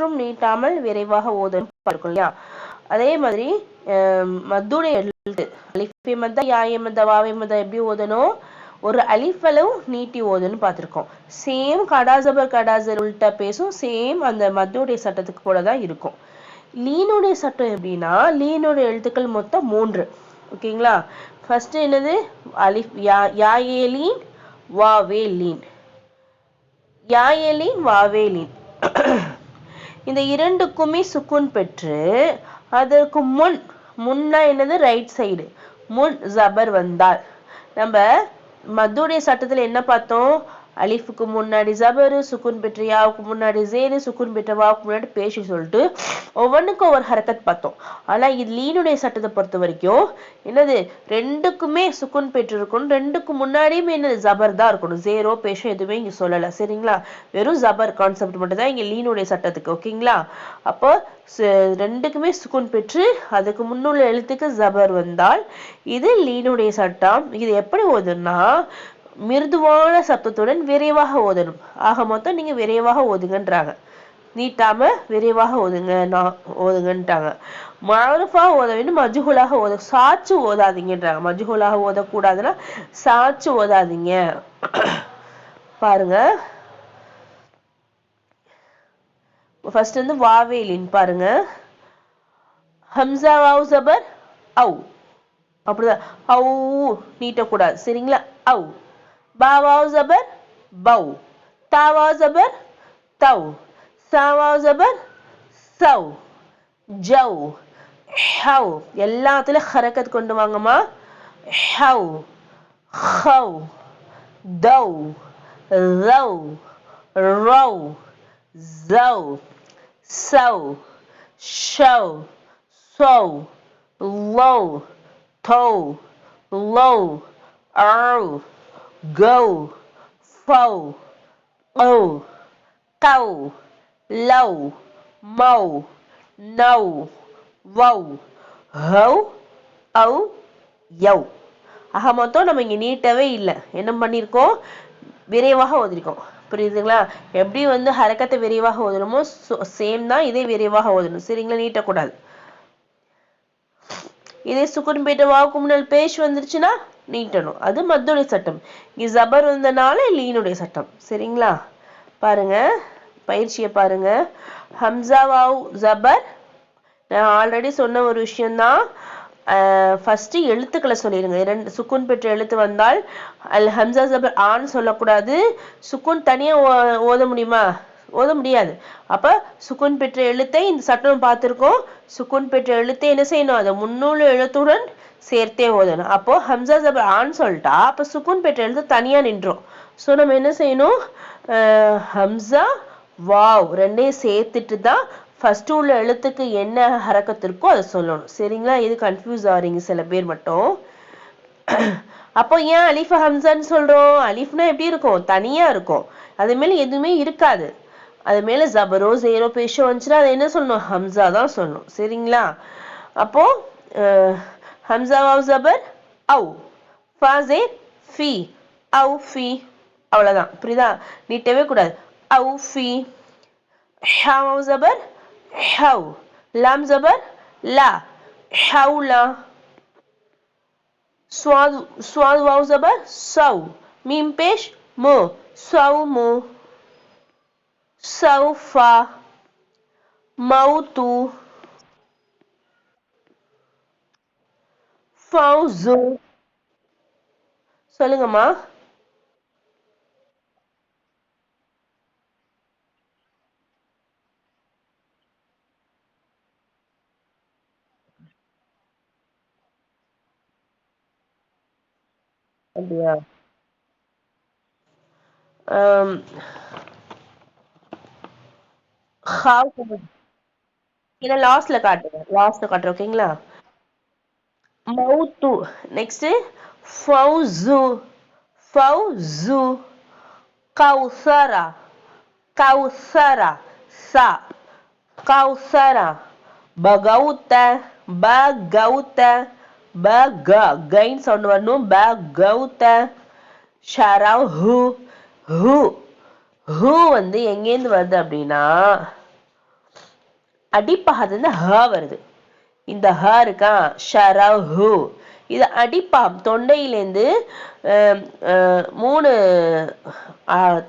சற்றும் நீட்டாமல் விரைவாக ஓதும். பார்க்கும் இல்லையா அதே மாதிரி அஹ் மத்துடைய எழுத்து. அலிஃபி மத்தா யாயே மத்தா வாவை மத்தா எப்படி ஓதணும்? ஒரு அலிஃப் அளவு நீட்டி ஓதுன்னு பார்த்திருக்கோம். சேம் கடாசபர் கடாசர் உள்ட்ட பேசும் சேம் அந்த மத்துடைய சட்டத்துக்கு போல தான் இருக்கும். லீனுடைய சட்டம் எப்படின்னா லீனுடைய எழுத்துக்கள் மொத்தம் மூன்று. ஓகேங்களா? ஃபர்ஸ்ட் என்னது? அலிஃப் யா யாயே லீன் வாவே லீன். யாயே லீன் வாவே லீன். இந்த இரண்டுக்குமே சுக்குன் பெற்று அதற்கு முன் முன்னா என்னது? ரைட் சைடு முன் ஜபர் வந்தால் நம்ம மதுடைய சட்டத்துல என்ன பார்த்தோம்? அலிஃபுக்கு முன்னாடி ஜபரு சுக்குன் பெற்ற யாவுக்கு முன்னாடி ஜேரு சுக்குன் பெற்ற வாவுக்கு முன்னாடி பேசி சொல்லிட்டு ஒவ்வொன்றுக்கும் ஒவ்வொரு ஹரக்கத் பார்த்தோம். ஆனா இது லீனுடைய சட்டத்தை பொறுத்த வரைக்கும் என்னது ரெண்டுக்குமே சுக்குன் பெற்று இருக்கணும் ரெண்டுக்கு முன்னாடியுமே என்னது ஜபர் தான் இருக்கணும். ஜேரோ பேஷோ எதுவுமே இங்க சொல்லலை. சரிங்களா? வெறும் ஜபர் கான்செப்ட் மட்டும் தான் இங்க லீனுடைய சட்டத்துக்கு ஓகேங்களா? அப்போ ரெண்டுக்குமே சுக்குன் பெற்று அதுக்கு முன்னுள்ள எழுத்துக்கு ஜபர் வந்தால் இது லீனுடைய சட்டம். இது எப்படி ஓதுன்னா மிருதுவான சத்தத்துடன் விரைவாக ஓதணும். ஆக மொத்தம் நீங்க விரைவாக ஓதுங்கன்றாங்க. நீட்டாம விரைவாக ஓதுங்க நான் ஓதுங்கன்ட்டாங்க. மறுஃபா ஓத வேண்டும் மஜுகுலாக ஓத சாச்சு ஓதாதீங்கன்றாங்க. மஜுகுலாக ஓதக்கூடாதுன்னா சாச்சு ஓதாதீங்க. பாருங்க. ஃபர்ஸ்ட் வந்து வாவேலின் பாருங்க. ஹம்சா வாவ் ஜபர் அவு. அப்படிதான். அவு நீட்டக்கூடாது. சரிங்களா? அவு. பா வாவ் ஜபர் பௌ தா வாவ் ஜபர் தௌ சா வாவ் ஜபர் சௌ ஜவ் ஹவ் எல்லாத்துலயும் ஹரக்கத் கொண்டு வாங்கம்மா ஹவ் have thou ரவ் ரவ் زو سو شو صو لو تو لو أو go, fo, o, go, low, mo, no, wow, ho, o, yo. ஆக மொத்தம் நம்ம இங்கே நீட்டவே இல்லை. என்ன பண்ணியிருக்கோம்? விரைவாக ஓதிருக்கோம். புரியுதுங்களா? எப்படி வந்து ஹரக்கத்தை விரைவாக ஓதணுமோ சேம் தான் இதே விரைவாக ஓதணும். சரிங்களா? நீட்டக்கூடாது. இதே சுக்குன் பேட்ட வாக்கு முன்னல் பேஷ் வந்துருச்சுன்னா நீட்டணும். அது மத்துடைய சட்டம். இங்கே ஜபர் இருந்தனால லீனுடைய சட்டம். சரிங்களா? பாருங்க. பயிற்சியை பாருங்க. ஹம்சாவாவ் ஜபர். நான் ஆல்ரெடி சொன்ன ஒரு விஷயம்தான். ஃபஸ்ட்டு எழுத்துக்களை சொல்லிடுங்க இரண்டு சுக்குன் பெற்ற எழுத்து வந்தால் அல் ஹம்சா ஜபர் ஆன்னு சொல்லக்கூடாது. சுக்குன் தனியா ஓ- ஓத முடியுமா? ஓத முடியாது. அப்ப சுக்குன் பெற்ற எழுத்தை இந்த சட்டம் பார்த்திருக்கோம். சுக்குன் பெற்ற எழுத்தை என்ன செய்யணும்? அதை முன்னூறு எழுத்துடன் சேர்த்தே ஓதணும். அப்போ ஹம்சா ஜபர் ஆன்னு சொல்லிட்டா அப்ப சுக்குன் பெற்ற எழுத்து தனியா நின்றோம். ஸோ நம்ம என்ன செய்யணும்? ஹம்சா வாவ் ரெண்டையும் சேர்த்துட்டு தான் ஃபஸ்ட்டு உள்ள எழுத்துக்கு என்ன ஹரக்கத்து இருக்கோ அதை சொல்லணும். சரிங்களா? இது கன்ஃபியூஸ் ஆறீங்க சில பேர் மட்டும். அப்போ ஏன் அலிஃப் ஹம்சான்னு சொல்றோம்? அலிஃப்னா எப்படி இருக்கும்? தனியா இருக்கும். அது மேலே எதுவுமே இருக்காது. அது மேல ஜபரோ ஜேரோ பேஷோ வந்துச்சுன்னா அதை என்ன சொல்லணும்? ஹம்சா தான் சொல்லணும். சரிங்களா? அப்போ हमजा वाव ஜபர் அவு ஃபாசேர் ஃபி அவு ஃபி அவ்வளோதான் புரியுதா நீட்டவே கூடாது அவு ஃபி ஹா வாவ் ஜபர் ஹவ் லாம் ஜபர் லா ஹவுலா स्वाद स्वाद वाव जबर सौ मीम पेश मो सौ मो सौफा मऊ तू ஆம், சொல்லுங்கம்மா. அப்படியா? இதை லாஸ்ட்ல காட்டுங்க லாஸ்ட்ல காட்டுறேன் ஓகேங்களா மௌத்து நெக்ஸ்ட்டு ஃபௌசு ஃபௌசு கௌசரா கௌசரா சா கௌசரா பகௌத்த பகௌத்த பக கைன் சவுண்ட் வரணும் பகௌத்த ஷரவ் ஹு ஹு ஹூ வந்து எங்கேருந்து வருது அப்படின்னா அடிப்பாகத்துலேருந்து ஹ வருது. இந்த ஹ இருக்கா? ஷரஹு. இது அடிப்பாம். தொண்டையிலேருந்து மூணு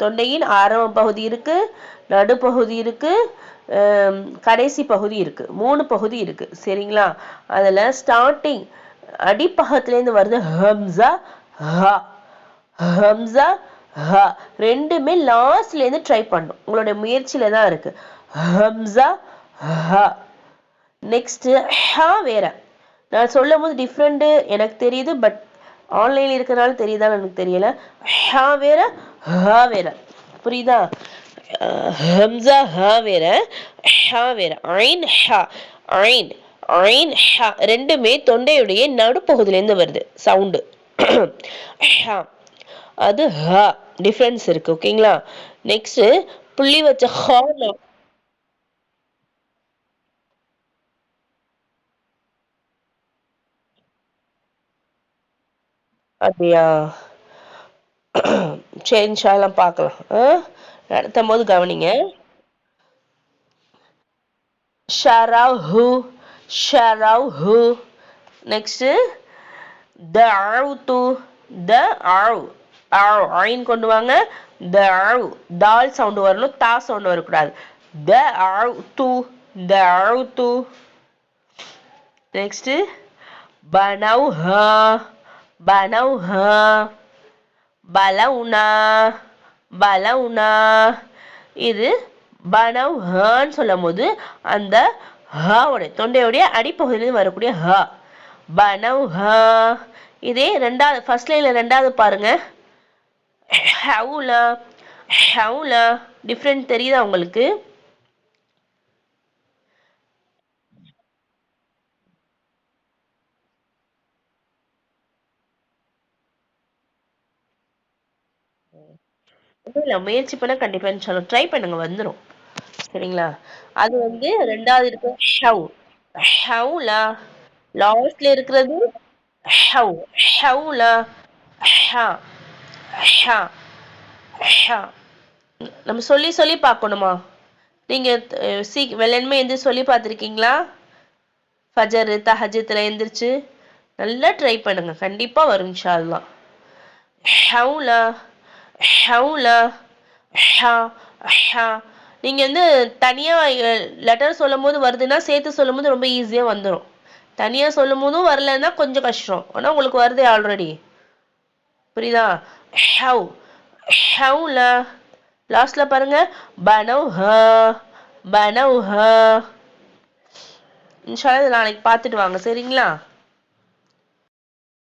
தொண்டையின் ஆரம்ப பகுதி இருக்கு நடுப்பகுதி இருக்கு கடைசி பகுதி இருக்கு. மூணு பகுதி இருக்கு. சரிங்களா? அதில் ஸ்டார்டிங் அடிப்பகத்துலேருந்து வருது ஹம்சா ஹ. ஹம்சா ஹ. ரெண்டுமே லாஸ்ட்லேருந்து ட்ரை பண்ணும். உங்களுடைய முயற்சியில தான் இருக்கு. ஹம்சா ஹ. நெக்ஸ்ட் ஹா வேற. நான் சொல்லும் போது டிஃப்ரெண்ட் எனக்கு தெரியுது பட் ஆன்லைன்ல இருக்கறனால தெரியுதான்னு எனக்கு தெரியல. ஹா வேற ஹா வேற. புரியுதா? ஹம்சா ஹா வேற ஹா வேற. ஐன் ஹா. ஐன் ஐன் ஹா. ரெண்டுமே தொண்டையுடைய நடுப்பகுதியிலேருந்து வருது சவுண்டு ஹா. அது ஹ. டிஃப்ரென்ஸ் இருக்கு ஓகேங்களா நெக்ஸ்ட் புள்ளி வச்ச ஹா அப்படியா? சரி இன்ஷால்லாம் பார்க்கலாம். ஆ? நடத்தும் போது கவனிங்க. ஷராவ் ஷரஹு நெக்ஸ்ட் த தஅவு அவு ஐன் கொண்டு வாங்க. த தஅவு தால் சவுண்ட் வரணும் தா சவுண்ட் வரக்கூடாது. தஅவுது து நெக்ஸ்ட் ஹா. பனௌஹ பலவுனா பலவுனா இது பனவ்ஹான்னு சொல்லும் போது அந்த ஹாவுடைய தொண்டையுடைய அடிப்பகுதியிலிருந்து வரக்கூடிய ஹ. பனவ்ஹா இதே ரெண்டாவது ஃபர்ஸ்ட் லைனில் ரெண்டாவது பாருங்க. ஹவுலா ஹவுலா. டிஃப்ரெண்ட் தெரியுதா உங்களுக்கு? இல்ல முயற்சி பண்ணா கண்டிப்பா இன்ஷால்லா ட்ரை பண்ணுங்க வந்துரும். சரிங்களா? அது வந்து ரெண்டாவது இருக்கு ஷவ் ஷவ்லா லாஸ்ட்ல இருக்கிறது ஷவ் ஷவ்லா ஷா ஷா ஷா நம்ம சொல்லி சொல்லி பார்க்கணுமா? நீங்க அஹ், சீ வெள்ளன்மை எந்த சொல்லி பார்த்துருக்கீங்களா? ஃபஜர் தஹஜத்துல எந்திரிச்சு நல்லா ட்ரை பண்ணுங்க. கண்டிப்பா வரும் இன்ஷா அல்லாஹ் ஹவுலா ஹவுல ஹ ஹ. நீங்கள் வந்து தனியாக லெட்டர் சொல்லும் போது வருதுன்னா சேர்த்து சொல்லும் போது ரொம்ப ஈஸியாக வந்துடும் தனியாக சொல்லும் போதும் வரலன்னா கொஞ்சம் கஷ்டம். ஆனால் உங்களுக்கு வருதே ஆல்ரெடி புரியுதா? ஹவ் ஹவுலா. லாஸ்ட்ல பாருங்க. பனௌஹா ஹ இன்ஷா அல்லாஹ் இதை நாளைக்கு பார்த்துட்டு வாங்க. சரிங்களா?